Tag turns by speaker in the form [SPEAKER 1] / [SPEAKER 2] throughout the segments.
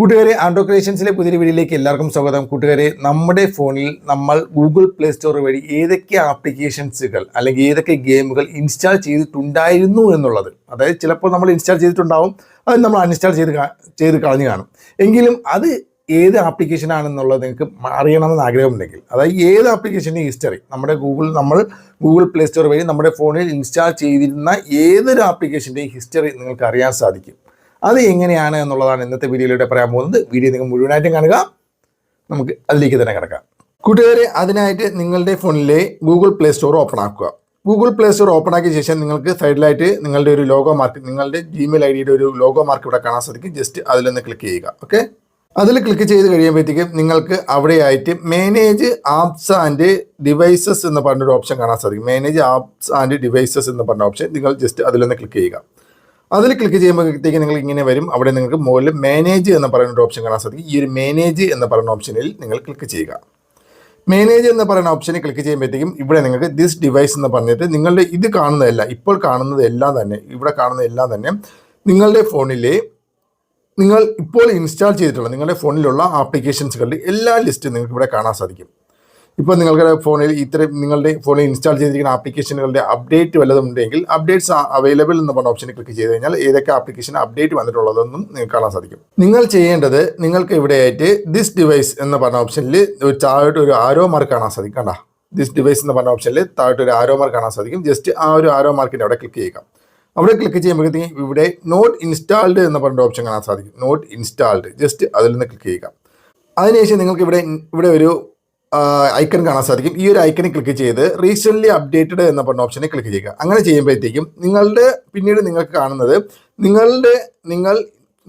[SPEAKER 1] കൂട്ടുകാരെ ആൻഡ്രോ ക്രിയേഷൻസിലെ പുതിയ വീഡിയോയിലേക്ക് എല്ലാവർക്കും സ്വാഗതം. കൂട്ടുകാരെ നമ്മുടെ ഫോണിൽ നമ്മൾ ഗൂഗിൾ പ്ലേ സ്റ്റോർ വഴി ഏതൊക്കെ ആപ്ലിക്കേഷൻസുകൾ അല്ലെങ്കിൽ ഏതൊക്കെ ഗെയിമുകൾ ഇൻസ്റ്റാൾ ചെയ്തിട്ടുണ്ടായിരുന്നു എന്നുള്ളത് അതായത് ചിലപ്പോൾ നമ്മൾ ഇൻസ്റ്റാൾ ചെയ്തിട്ടുണ്ടാവും അത് നമ്മൾ അൺഇൻസ്റ്റാൾ ചെയ്ത് ചെയ്ത് കളഞ്ഞു കാണും. എങ്കിലും അത് ഏത് ആപ്ലിക്കേഷൻ ആണെന്നുള്ളത് നിങ്ങൾക്ക് അറിയണമെന്ന് ആഗ്രഹമുണ്ടെങ്കിൽ അതായത് ഏത് ആപ്ലിക്കേഷന്റെ ഹിസ്റ്ററി നമ്മുടെ ഗൂഗിൾ നമ്മൾ ഗൂഗിൾ പ്ലേ സ്റ്റോർ വഴി നമ്മുടെ ഫോണിൽ ഇൻസ്റ്റാൾ ചെയ്തിരുന്ന ഏതൊരു ആപ്ലിക്കേഷന്റെയും ഹിസ്റ്ററി നിങ്ങൾക്ക് അറിയാൻ സാധിക്കും. അത് എങ്ങനെയാണ് എന്നുള്ളതാണ് ഇന്നത്തെ വീഡിയോയിലൂടെ പറയാൻ പോകുന്നത്. വീഡിയോ നിങ്ങൾ മുഴുവനായിട്ടും കാണുക. നമുക്ക് അതിലേക്ക് തന്നെ കിടക്കാം. കൂട്ടുകാരെ അതിനായിട്ട് നിങ്ങളുടെ ഫോണിലെ ഗൂഗിൾ പ്ലേ സ്റ്റോർ ഓപ്പൺ ആക്കുക. ഗൂഗിൾ പ്ലേ സ്റ്റോർ ഓപ്പൺ ആക്കിയ ശേഷം നിങ്ങൾക്ക് സൈഡിലായിട്ട് നിങ്ങളുടെ ഒരു ലോഗോ മാർക്ക് നിങ്ങളുടെ ജിമെയിൽ ഐ ഡിയുടെ ഒരു ലോഗോ മാർക്ക് ഇവിടെ കാണാൻ സാധിക്കും. ജസ്റ്റ് അതിലൊന്ന് ക്ലിക്ക് ചെയ്യുക. ഓക്കെ? അതിൽ ക്ലിക്ക് ചെയ്ത് കഴിയുമ്പോഴത്തേക്കും നിങ്ങൾക്ക് അവിടെയായിട്ട് മാനേജ് ആപ്സ് ആൻഡ് ഡിവൈസസ് എന്ന് പറഞ്ഞൊരു ഓപ്ഷൻ കാണാൻ സാധിക്കും. മാനേജ് ആപ്സ് ആൻഡ് ഡിവൈസസ് എന്ന് പറഞ്ഞ ഓപ്ഷൻ. നിങ്ങൾ ജസ്റ്റ് അതിലൊന്ന് ക്ലിക്ക് ചെയ്യുക. അതിൽ ക്ലിക്ക് ചെയ്യുമ്പോഴത്തേക്ക് നിങ്ങൾ ഇങ്ങനെ വരും. അവിടെ നിങ്ങൾക്ക് മുകളിൽ മാനേജ് എന്ന് പറയുന്ന ഒരു ഓപ്ഷൻ കാണാൻ സാധിക്കും. ഈ ഒരു മാനേജ് എന്ന് പറയുന്ന ഓപ്ഷനിൽ നിങ്ങൾ ക്ലിക്ക് ചെയ്യുക. മാനേജ് എന്ന് പറയുന്ന ഓപ്ഷനിൽ ക്ലിക്ക് ചെയ്യുമ്പോഴത്തേക്കും ഇവിടെ നിങ്ങൾക്ക് ദിസ് ഡിവൈസ് എന്ന് പറഞ്ഞിട്ട് നിങ്ങളുടെ ഇത് കാണുന്നതല്ല ഇപ്പോൾ കാണുന്നത് എല്ലാം തന്നെ ഇവിടെ കാണുന്ന എല്ലാം തന്നെ നിങ്ങളുടെ ഫോണിലെ നിങ്ങൾ ഇപ്പോൾ ഇൻസ്റ്റാൾ ചെയ്തിട്ടുള്ള നിങ്ങളുടെ ഫോണിലുള്ള ആപ്ലിക്കേഷൻസുകളുടെ എല്ലാ ലിസ്റ്റും നിങ്ങൾക്ക് ഇവിടെ കാണാൻ സാധിക്കും. ഇപ്പോൾ നിങ്ങളുടെ ഫോണിൽ ഇത്രയും നിങ്ങളുടെ ഫോണിൽ ഇൻസ്റ്റാൾ ചെയ്തിരിക്കുന്ന ആപ്ലിക്കേഷനുകളുടെ അപ്ഡേറ്റ് വല്ലതും ഉണ്ടെങ്കിൽ അപ്ഡേറ്റ്സ് അവൈലബിൾ എന്ന് പറഞ്ഞ ഓപ്ഷനിൽ ക്ലിക്ക് ചെയ്ത് കഴിഞ്ഞാൽ ഏതൊക്കെ ആപ്ലിക്കേഷൻ അപ്ഡേറ്റ് വന്നിട്ടുള്ളതെന്നും നിങ്ങൾക്ക് കാണാൻ സാധിക്കും. നിങ്ങൾ ചെയ്യേണ്ടത് നിങ്ങൾക്ക് ഇവിടെയായിട്ട് ദിസ് ഡിവൈസ് എന്ന് പറഞ്ഞ ഓപ്ഷനിൽ ഒരു താഴോട്ട് ഒരു ആരോ മാർക്ക് കാണാൻ സാധിക്കും ദിസ് ഡിവൈസ് എന്ന് പറഞ്ഞ ഓപ്ഷനിൽ താഴോട്ട് ഒരു ആരോ മാർക്ക് കാണാൻ സാധിക്കും. ജസ്റ്റ് ആ ഒരു ആരോ മാർക്കിന്റെ അവിടെ ക്ലിക്ക് ചെയ്യുക. അവിടെ ക്ലിക്ക് ചെയ്യുമ്പോഴത്തേക്കും ഇവിടെ നോട്ട് ഇൻസ്റ്റാൾഡ് എന്ന് പറഞ്ഞ ഓപ്ഷൻ കാണാൻ സാധിക്കും. നോട്ട് ഇൻസ്റ്റാൾഡ് ജസ്റ്റ് അതിൽ നിന്ന് ക്ലിക്ക് ചെയ്യുക. അതിനുശേഷം നിങ്ങൾക്ക് ഇവിടെ ഇവിടെ ഒരു ഐക്കൺ കാണാൻ സാധിക്കും. ഈ ഒരു ഐക്കണിൽ ക്ലിക്ക് ചെയ്ത് റീസെന്റ്ലി അപ്ഡേറ്റഡ് എന്ന പറഞ്ഞ ഓപ്ഷനിൽ ക്ലിക്ക് ചെയ്യുക. അങ്ങനെ ചെയ്യുമ്പോഴത്തേക്കും നിങ്ങളുടെ പിന്നീട് നിങ്ങൾക്ക് കാണുന്നത് നിങ്ങളുടെ നിങ്ങൾ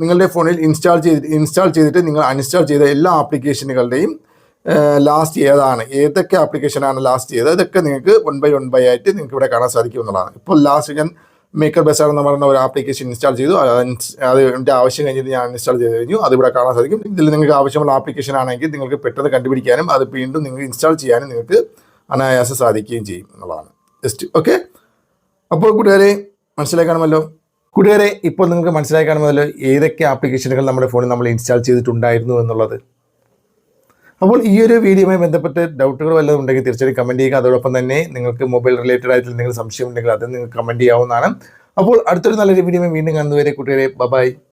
[SPEAKER 1] നിങ്ങളുടെ ഫോണിൽ ഇൻസ്റ്റാൾ ചെയ്ത് ഇൻസ്റ്റാൾ ചെയ്തിട്ട് നിങ്ങൾ അൺഇൻസ്റ്റാൾ ചെയ്ത എല്ലാ ആപ്ലിക്കേഷനുകളുടെയും ലാസ്റ്റ് ഏതാണ്? ഏതൊക്കെ ആപ്ലിക്കേഷനാണ് ലാസ്റ്റ് ചെയ്തത് അതൊക്കെ നിങ്ങൾക്ക് വൺ ബൈ വൺ ബൈ ആയിട്ട് നിങ്ങൾക്ക് ഇവിടെ കാണാൻ സാധിക്കും എന്നുള്ളതാണ്. ഇപ്പോൾ ലാസ്റ്റ് ഞാൻ മേക്കർ ബസാർ എന്ന് പറയുന്ന ഒരു ആപ്ലിക്കേഷൻ ഇൻസ്റ്റാൾ ചെയ്തു. അത് ins- അത് എന്റെ ആവശ്യം കഴിഞ്ഞിട്ട് ഞാൻ ഇൻസ്റ്റാൾ ചെയ്ത് കഴിഞ്ഞു. അത് ഇവിടെ കാണാൻ സാധിക്കും. ഇതിൽ നിങ്ങൾക്ക് ആവശ്യമുള്ള ആപ്ലിക്കേഷൻ ആണെങ്കിൽ നിങ്ങൾക്ക് പെട്ടെന്ന് കണ്ടുപിടിക്കാനും അത് വീണ്ടും നിങ്ങൾ ഇൻസ്റ്റാൾ ചെയ്യാനും നിങ്ങൾക്ക് അനായാസം സാധിക്കുകയും ചെയ്യും എന്നുള്ളതാണ്. ജസ്റ്റ് ഓക്കെ അപ്പോൾ കൂട്ടുകാരെ മനസ്സിലായി കാണുമല്ലോ? കൂട്ടുകാരെ ഇപ്പോൾ നിങ്ങൾക്ക് മനസ്സിലായി കാണുമല്ലോ ഏതൊക്കെ ആപ്ലിക്കേഷനുകൾ നമ്മുടെ ഫോണിൽ നമ്മൾ ഇൻസ്റ്റാൾ ചെയ്തിട്ടുണ്ടായിരുന്നു എന്നുള്ളത്. അപ്പോൾ ഈ ഒരു വീഡിയോയുമായി ബന്ധപ്പെട്ട് ഡൗട്ടുകൾ വല്ലതും ഉണ്ടെങ്കിൽ തീർച്ചയായും കമന്റ് ചെയ്യുക. അതോടൊപ്പം തന്നെ നിങ്ങൾക്ക് മൊബൈൽ റിലേറ്റഡ് ആയിട്ട് എന്തെങ്കിലും സംശയം ഉണ്ടെങ്കിൽ അത് നിങ്ങൾക്ക് കമന്റ് ചെയ്യാവുന്നതാണ്. അപ്പോൾ അടുത്തൊരു നല്ലൊരു വീഡിയോ വീണ്ടും കാണുന്നവരെ കുട്ടികളെ ബൈ